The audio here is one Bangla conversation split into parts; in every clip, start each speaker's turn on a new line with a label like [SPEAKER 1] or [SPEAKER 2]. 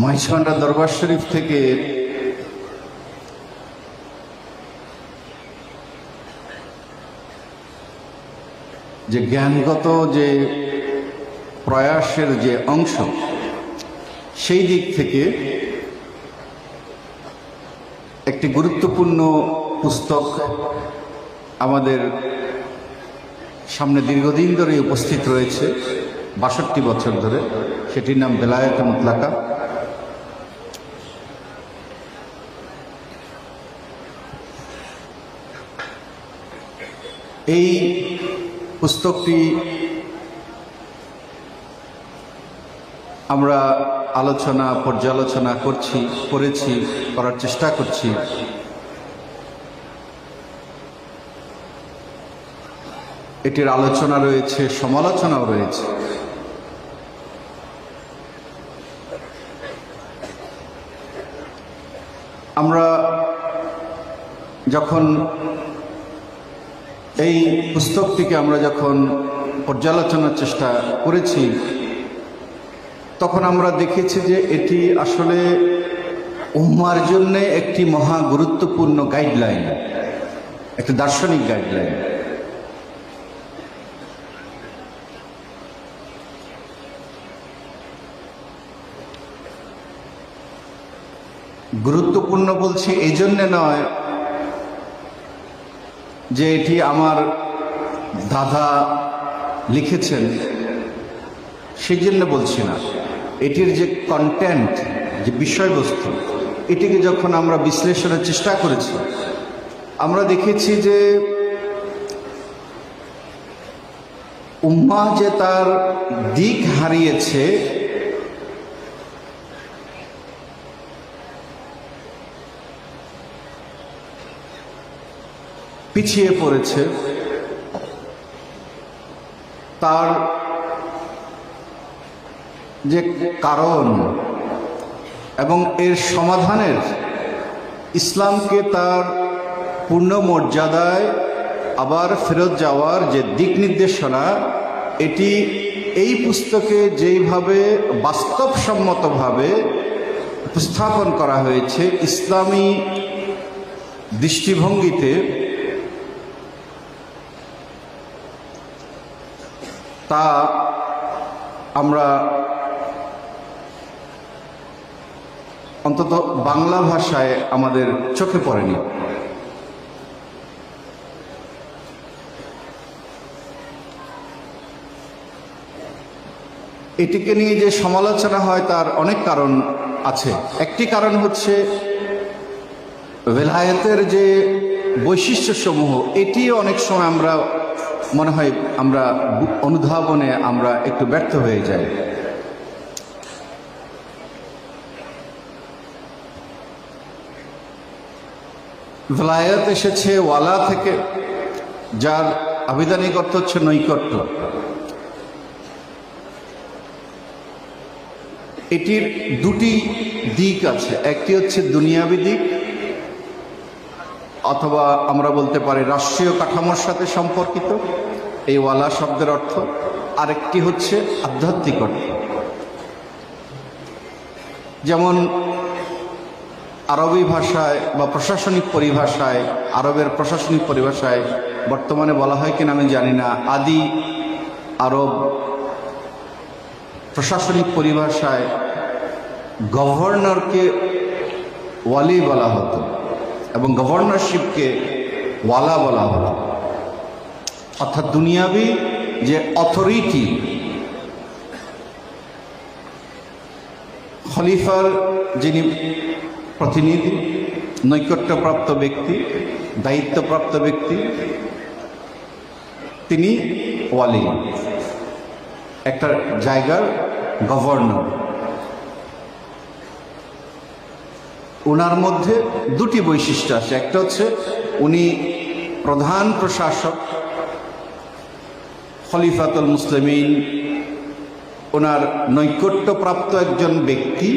[SPEAKER 1] মহিষমান্ডা দরবার শরীফ থেকে যে জ্ঞানগত যে প্রয়াসের যে অংশ, সেই দিক থেকে একটি গুরুত্বপূর্ণ পুস্তক আমাদের সামনে দীর্ঘদিন ধরে উপস্থিত রয়েছে, বাষট্টি বছর ধরে। সেটির নাম বেলায়েত মুতলাকা এই পুস্তকটি আমরা আলোচনা, পর্যালোচনা করছি করেছি করার চেষ্টা করছি। এটির আলোচনা রয়েছে, সমালোচনাও রয়েছে। আমরা যখন এই পুস্তকটিকে আমরা যখন পর্যালোচনার চেষ্টা করেছি, তখন আমরা দেখেছি যে এটি আসলে উম্মার জন্য একটি মহা গুরুত্বপূর্ণ গাইডলাইন একটি দার্শনিক গাইডলাইন গুরুত্বপূর্ণ বলছি এই জন্যে নয় যে এটি আমার দাদা লিখেছেন, সেই জন্য বলছি না। এটির যে কন্টেন্ট যে বিষয়বস্তু, এটিকে যখন আমরা বিশ্লেষণের চেষ্টা করেছি, আমরা দেখেছি যে উম্মা যে তার দিক হারিয়েছে পিছিয়ে পড়েছে। তার যে কারণ এবং এর সমাধানের ইসলামকে তার পূর্ণ মর্যাদায় আবার ফেরত যাওয়ার যে দিক নির্দেশনা, এটি এই পুস্তকে যেইভাবে বাস্তবসম্মতভাবে উপস্থাপন করা হয়েছে ইসলামী দৃষ্টিভঙ্গিতে তা আমরা অন্তত বাংলা ভাষায় আমাদের চোখে পড়েনি। এটিকে নিয়ে যে সমালোচনা হয় তার অনেক কারণ আছে। একটি কারণ হচ্ছে ভেলায়েতের যে বৈশিষ্ট্যসমূহ, এটিও অনেক সময় আমরা মনে হয় আমরা অনুধাবনে আমরা একটু ব্যর্থ হয়ে যাই। ভলায়ত এসেছে ওয়ালা থেকে, যার আবিধানিক অর্থ হচ্ছে নৈকট্য। এটির দুটি দিক আছে। একটি হচ্ছে দুনিয়াবি দিক অথবা আমরা বলতে পারি রাষ্ট্রীয় কাঠামোর সাথে সম্পর্কিত। এই ওয়ালা শব্দের অর্থ আরেকটি হচ্ছে আধ্যাত্মিক অর্থ। যেমন আরবি ভাষায় বা প্রশাসনিক পরিভাষায়, আরবের প্রশাসনিক পরিভাষায় বর্তমানে বলা হয় কিনা আমি জানি না। আদি, আরব প্রশাসনিক পরিভাষায় গভর্নরকে ওয়ালি বলা হতো। এবং গভর্নরশিপকে ওয়ালা বলা হতো অর্থাৎ দুনিয়াবি যে অথরিটি, খলিফার যিনি প্রতিনিধি, নৈকট্যপ্রাপ্ত ব্যক্তি, দায়িত্বপ্রাপ্ত ব্যক্তি, তিনি ওয়ালি, একটা জায়গার গভর্নর। ওনার মধ্যে দুটি বৈশিষ্ট্য আছে। একটা হচ্ছে উনি প্রধান প্রশাসক, খলিফাতুল মুসলিমিন। ওনার নৈকট্যপ্রাপ্ত একজন ব্যক্তি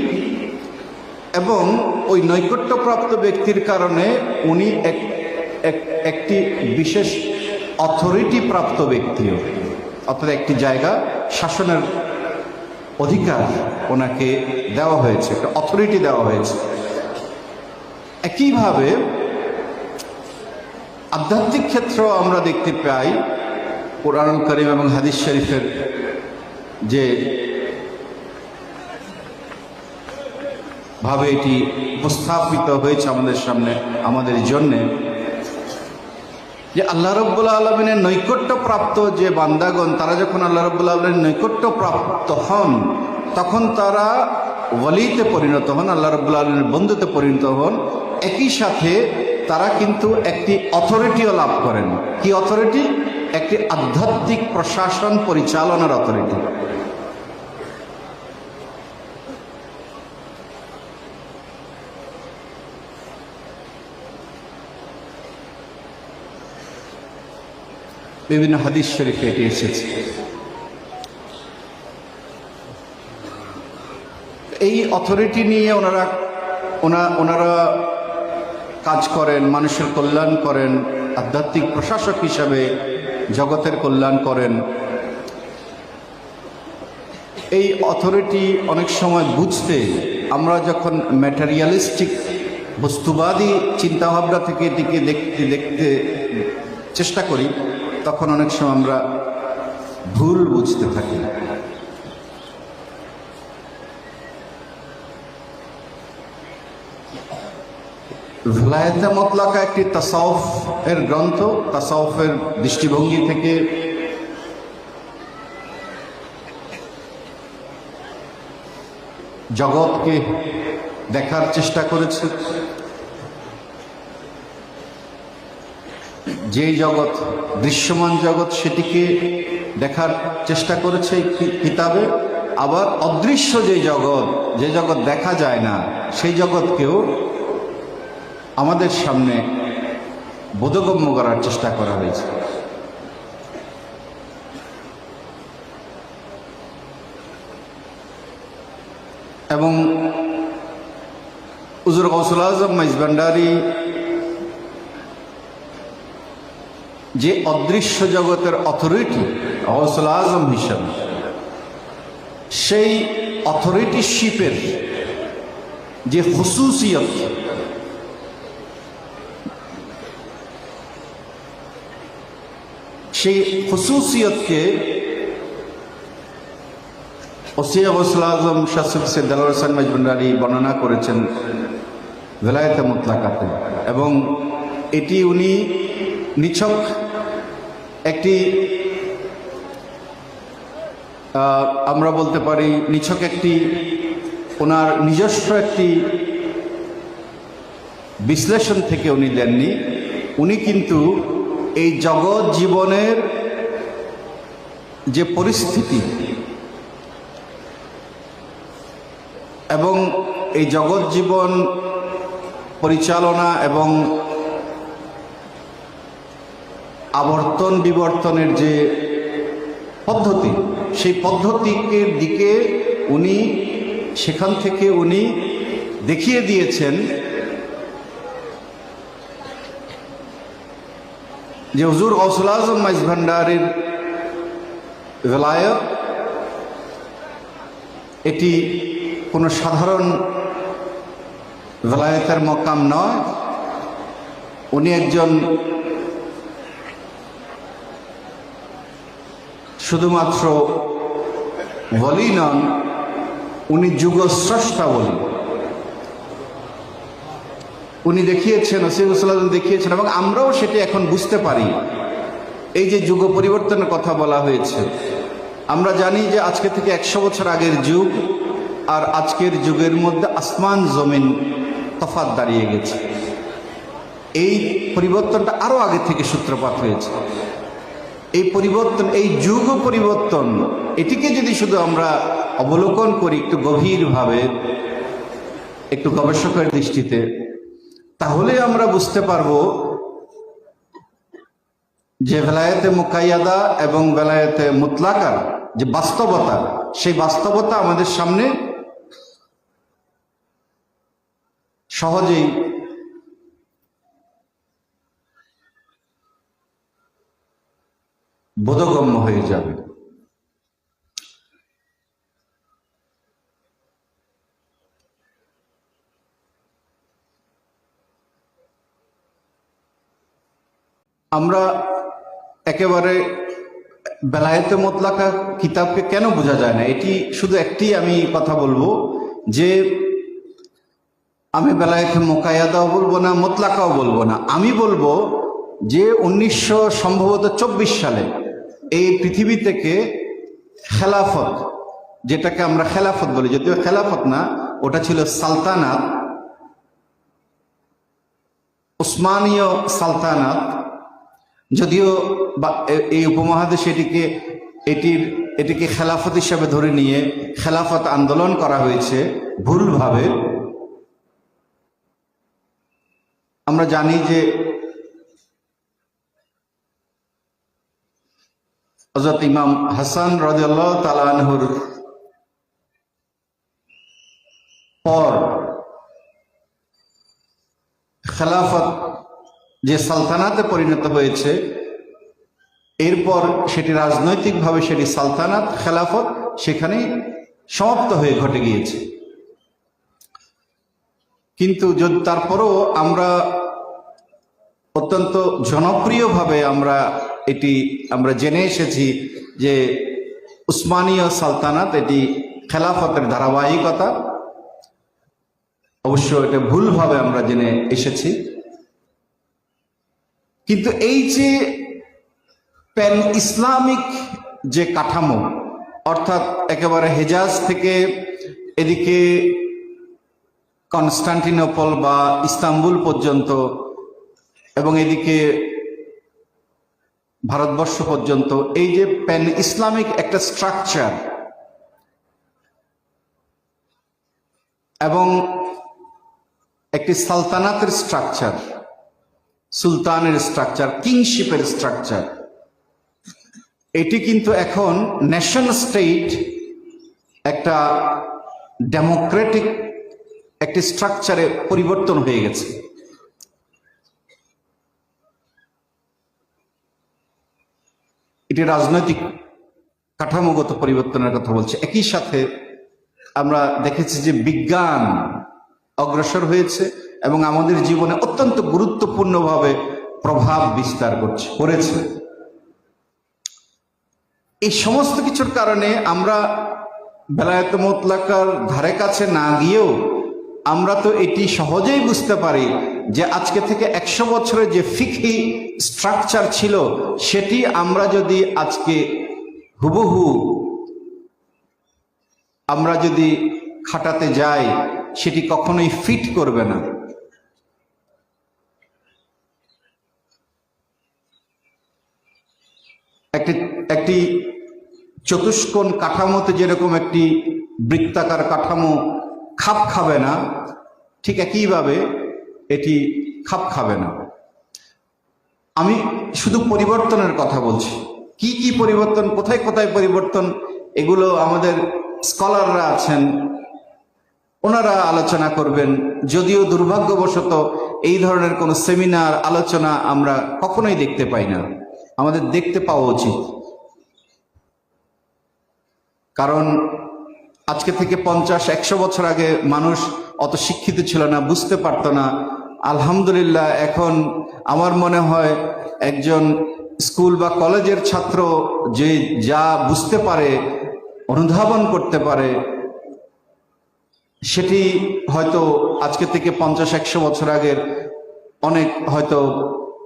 [SPEAKER 1] এবং ওই নৈকট্যপ্রাপ্ত ব্যক্তির কারণে উনি এক একটি বিশেষ অথরিটি প্রাপ্ত ব্যক্তিও, অর্থাৎ একটি জায়গা শাসনের অধিকার ওনাকে দেওয়া হয়েছে, একটা অথরিটি দেওয়া হয়েছে। একইভাবে আধ্যাত্মিক ক্ষেত্রেও আমরা দেখতে পাই কোরআন করিম এবং হাদিস শরীফের যে ভাবে এটি উপস্থাপিত হয়েছে আমাদের সামনে, আমাদের জন্যে, যে আল্লাহ রব্বুল আলমিনের নৈকট্য প্রাপ্ত যে বান্দাগণ, তারা যখন আল্লাহ রব্বুল আলমিনের নৈকট্য প্রাপ্ত হন, তখন তারা ওয়ালিতে পরিণত হন, আল্লাহ রব্বুল আলমিনের বন্ধুতে পরিণত হন একই সাথে তারা কিন্তু একটি অথরিটিও লাভ করেন। কি অথরিটি একটি আধ্যাত্মিক প্রশাসন পরিচালনার অথরিটি বিভিন্ন হাদিস শরীফে এটি এসেছে। এই অথরিটি নিয়ে ওনারা, ওনা, ওনারা কাজ করেন, মানুষের কল্যাণ করেন, আধ্যাত্মিক প্রশাসক হিসাবে জগতের কল্যাণ করেন। এই অথরিটি অনেক সময় বুঝতে আমরা যখন ম্যাটেরিয়ালিস্টিক বস্তুবাদী চিন্তাভাবনা থেকে এটিকে দেখতে দেখতে চেষ্টা করি, তখন অনেক সময় আমরা ভুল বুঝতে থাকি। ভেলায়েতে মতলাকা একটি তাসাউফ এর গ্রন্থ, তাসাউফের দৃষ্টিভঙ্গি থেকে জগৎকে দেখার চেষ্টা করেছে। যে জগৎ দৃশ্যমান জগৎ, সেটিকে দেখার চেষ্টা করেছে কিতাবে। আবার অদৃশ্য যে জগৎ যে জগৎ দেখা যায় না, সেই জগৎকেও আমাদের সামনে বোধগম্য করার চেষ্টা করা হয়েছে। এবং উজুর গৌসুল আজম মাইজবান্ডারি যে অদৃশ্য জগতের অথরিটি গৌসুল আজম হিসাবে, সেই অথরিটিশিপের যে হুসুসিয়ত সেই হুসুসিয়তকে ওসিয়া গৌসুল আজম শাসুক সেদাল হোসেন বর্ণনা করেছেন ভেলায়েতে মুতলাকাতে। এবং এটি উনি নিছক একটি আমরা বলতে পারি নিছক একটি, ওনার নিজস্ব একটি বিশ্লেষণ থেকে উনি দেননি। উনি কিন্তু এই জগৎ জীবনের যে পরিস্থিতি এবং এই জগৎ জীবন পরিচালনা এবং আবর্তন বিবর্তনের যে পদ্ধতি, সেই পদ্ধতিকে দিকে উনি, সেখান থেকে উনি দেখিয়ে দিয়েছেন যে হুজুর গৌসুল আজম মাইজ ভান্ডারের বেলায়ত এটি কোনো সাধারণ বেলায়েতের মকাম নয়। উনি একজন শুধুমাত্র বলি নন, উনি যুগস্রষ্টা বলি। উনি দেখিয়েছেন ওসিমুসাল্লাম দেখিয়েছেন এবং আমরাও সেটি এখন বুঝতে পারি। এই যে যুগ পরিবর্তনের কথা বলা হয়েছে, আমরা জানি যে আজকে থেকে একশো বছর আগের যুগ আর আজকের যুগের মধ্যে আসমান জমিন তফাত দাঁড়িয়ে গেছে। এই পরিবর্তনটা আরও আগে থেকে সূত্রপাত হয়েছে। এই পরিবর্তন, এই যুগ পরিবর্তন, এটিকে যদি শুধু আমরা অবলোকন করি একটু গভীরভাবে, একটু গবেষকের দৃষ্টিতে তাহলে আমরা বুঝতে পারব যে বেলায়েতে মুকাইয়াদা এবং বেলায়েতে মুতলাকার যে বাস্তবতা, সেই বাস্তবতা আমাদের সামনে সহজেই বোধগম্য হয়ে যাবে। আমরা একেবারে বেলায়েতে মোতলাকা কিতাবকে কেন বোঝা যায় না? এটি শুধু একটি আমি কথা বলব যে আমি বেলায়েতে মোকায়াদাও বলব না, মোতলাকাও বলব না। আমি বলব যে উনিশশো সম্ভবত চব্বিশ সালে এই পৃথিবী থেকে খেলাফত, যেটাকে আমরা খেলাফত বলি, যদিও খেলাফত না, ওটা ছিল সালতানাত, উসমানীয় সালতানাত যদিও এই উপমহাদেশে এটিকে এটির, এটিকে খেলাফত হিসাবে ধরে নিয়ে খেলাফত আন্দোলন করা হয়েছে ভুলভাবে, আমরা জানি যে হজরত ইমাম হাসান রাজিয়াল্লাহ তালানহুর পর খেলাফত যে সালতানাতে পরিণত হয়েছে, এরপর সেটি রাজনৈতিকভাবে সেটি সালতানাত, খেলাফত সেখানে সমাপ্ত হয়ে ঘটে গিয়েছে। কিন্তু যদি তারপরও আমরা অত্যন্ত জনপ্রিয়ভাবে আমরা এটি, আমরা জেনে এসেছি যে উসমানীয় সালতানাত এটি খেলাফতের ধারাবাহিকতা, অবশ্য এটা ভুলভাবে আমরা জেনে এসেছি। কিন্তু এই যে প্যান ইসলামিক যে কাঠামো, অর্থাৎ একেবারে হেজাজ থেকে এদিকে কনস্টান্টিনোপল বা ইস্তাম্বুল পর্যন্ত এবং এদিকে ভারতবর্ষ পর্যন্ত, এই যে প্যান ইসলামিক একটা স্ট্রাকচার এবং একটি সালতানাতের স্ট্রাকচার সুলতানের স্ট্রাকচার কিংশিপের স্ট্রাকচার এটি কিন্তু এখন ন্যাশন স্টেট একটা ডেমোক্রেটিক একটি স্ট্রাকচারে পরিবর্তন হয়ে গেছে। এটি রাজনৈতিক কাঠামোগত পরিবর্তনের কথা বলছে। একই সাথে আমরা দেখেছি যে বিজ্ঞান অগ্রসর হয়েছে। এবং আমাদের জীবনে অত্যন্ত গুরুত্বপূর্ণভাবে প্রভাব বিস্তার করছে, করেছে। এই সমস্ত কিছুর কারণে আমরা বেলায়ত মোতলাকার ধারে কাছে না গিয়েও আমরা তো এটি সহজেই বুঝতে পারি যে আজকে থেকে একশো বছরের যে ফিকি স্ট্রাকচার ছিল, সেটি আমরা যদি আজকে হুবহু আমরা যদি খাটাতে যাই, সেটি কখনোই ফিট করবে না। একটি একটি চতুষ্কোণ কাঠামোতে যেরকম একটি বৃত্তাকার কাঠামো খাপ খাবে না, ঠিক একইভাবে এটি খাপ খাবে না। আমি শুধু পরিবর্তনের কথা বলছি। কি কি পরিবর্তন, কোথায় কোথায় পরিবর্তন, এগুলো আমাদের স্কলাররা আছেন, ওনারা আলোচনা করবেন। যদিও দুর্ভাগ্যবশত এই ধরনের কোনো সেমিনার, আলোচনা আমরা কখনোই দেখতে পাই না। আমাদের দেখতে পাওয়া উচিত। কারণ আজকে থেকে পঞ্চাশ, একশো বছর আগে মানুষ অত শিক্ষিত ছিল না, বুঝতে পারতো না। আলহামদুলিল্লাহ, এখন আমার মনে হয় একজন স্কুল বা কলেজের ছাত্র যে যা বুঝতে পারে, অনুধাবন করতে পারে, সেটি হয়তো আজকে থেকে পঞ্চাশ, একশো বছর আগের অনেক হয়তো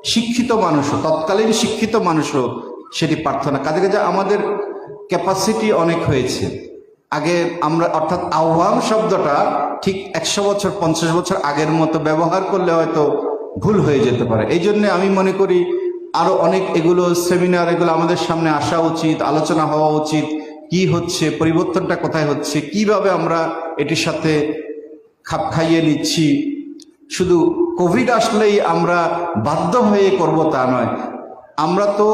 [SPEAKER 1] শিক্ষিত মানুষও তৎকালীন শিক্ষিত মানুষও সেটি পারত না কাজে কাজে আমাদের ক্যাপাসিটি অনেক হয়েছে। আগে আমরা, অর্থাৎ আহ্বান শব্দটা ঠিক একশো বছর, পঞ্চাশ বছর আগের মতো ব্যবহার করলে হয়তো ভুল হয়ে যেতে পারে। এই জন্য আমি মনে করি আরও অনেক এগুলো সেমিনার এগুলো আমাদের সামনে আসা উচিত, আলোচনা হওয়া উচিত। কি হচ্ছে, পরিবর্তনটা কোথায় হচ্ছে, কীভাবে আমরা এটির সাথে খাপ খাইয়ে নিচ্ছি। শুধু কোভিড আসলেই আমরা বাধ্য হয়ে করব তা নয়। আমরা তো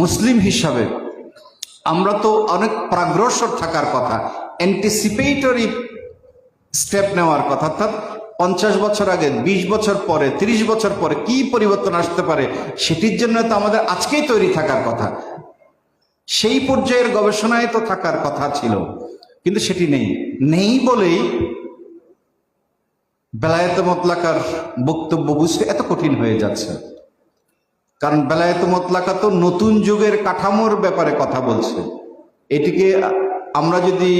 [SPEAKER 1] মুসলিম হিসাবে, আমরা তো অনেক প্রাগ্রসর থাকার কথা অ্যান্টিসিপেটরি স্টেপ নেওয়ার কথা। অর্থাৎ পঞ্চাশ বছর আগে ২০ বছর পরে ৩০ বছর পরে কি পরিবর্তন আসতে পারে, সেটির জন্য তো আমাদের আজকেই তৈরি থাকার কথা। সেই পর্যায়ের গবেষণায় তো থাকার কথা ছিল, কিন্তু সেটি নেই। নেই বলেই বেলায়েত মতলাকার বক্তব্য বুঝতে এত কঠিন হয়ে যাচ্ছে। কারণ বেলায়েত মতলাকা তো নতুন যুগের কাঠামোর ব্যাপারে কথা বলছে। এটিকে আমরা যদি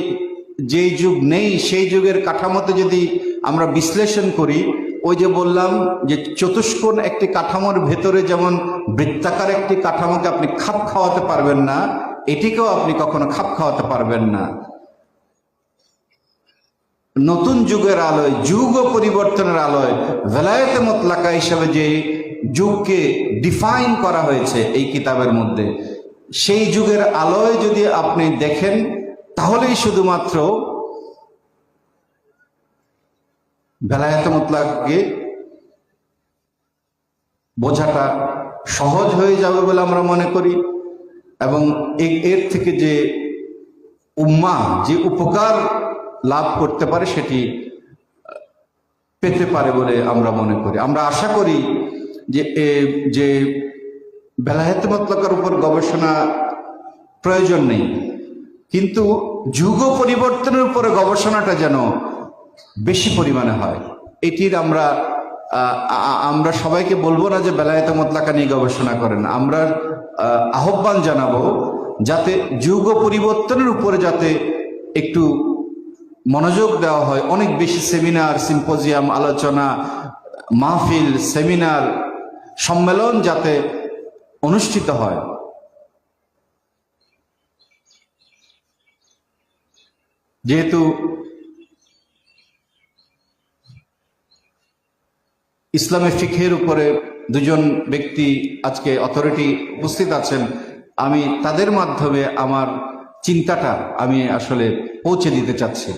[SPEAKER 1] যেই যুগ নেই, সেই যুগের কাঠামোতে যদি আমরা বিশ্লেষণ করি, ওই যে বললাম যে চতুষ্কোণ একটি কাঠামোর ভেতরে যেমন বৃত্তাকার একটি কাঠামোকে আপনি খাপ খাওয়াতে পারবেন না, এটিকেও আপনি কখনো খাপ খাওয়াতে পারবেন না। নতুন যুগের আলোয়, যুগ ও পরিবর্তনের আলোয় ভেলায়েতে মতলাকা হিসাবে যে যুগকে ডিফাইন করা হয়েছে এই কিতাবের মধ্যে, সেই যুগের আলোয় যদি আপনি দেখেন, তাহলেই শুধুমাত্র ভেলায়েতে মতলাককে বোঝাটা সহজ হয়ে যাবে বলে আমরা মনে করি এবং এর থেকে যে উম্মা, যে উপকার লাভ করতে পারে, সেটি পেতে পারে বলে আমরা মনে করি। আমরা আশা করি যে যে বেলায়েত মতলকার উপর গবেষণা প্রয়োজন নেই, কিন্তু যুগ পরিবর্তনের উপরে গবেষণাটা যেন বেশি পরিমাণে হয়, এটির আমরা আমরা সবাইকে বলব না যে বেলায়েত মতলাকা নিয়ে গবেষণা করেন। আমরা আহ্বান জানাব যাতে যুগ পরিবর্তনের উপরে যাতে একটু মনোযোগ দেওয়া হয়। অনেক বেশি সেমিনার, সিম্পোজিয়াম, আলোচনা, মাহফিল, সেমিনার, সম্মেলন যাতে অনুষ্ঠিত হয়। যেহেতু ইসলামী ফিখের উপরে দুজন ব্যক্তি আজকে অথরিটি উপস্থিত আছেন, আমি তাদের মাধ্যমে আমার চিন্তাটা আমি আসলে পৌঁছে দিতে চাচ্ছি।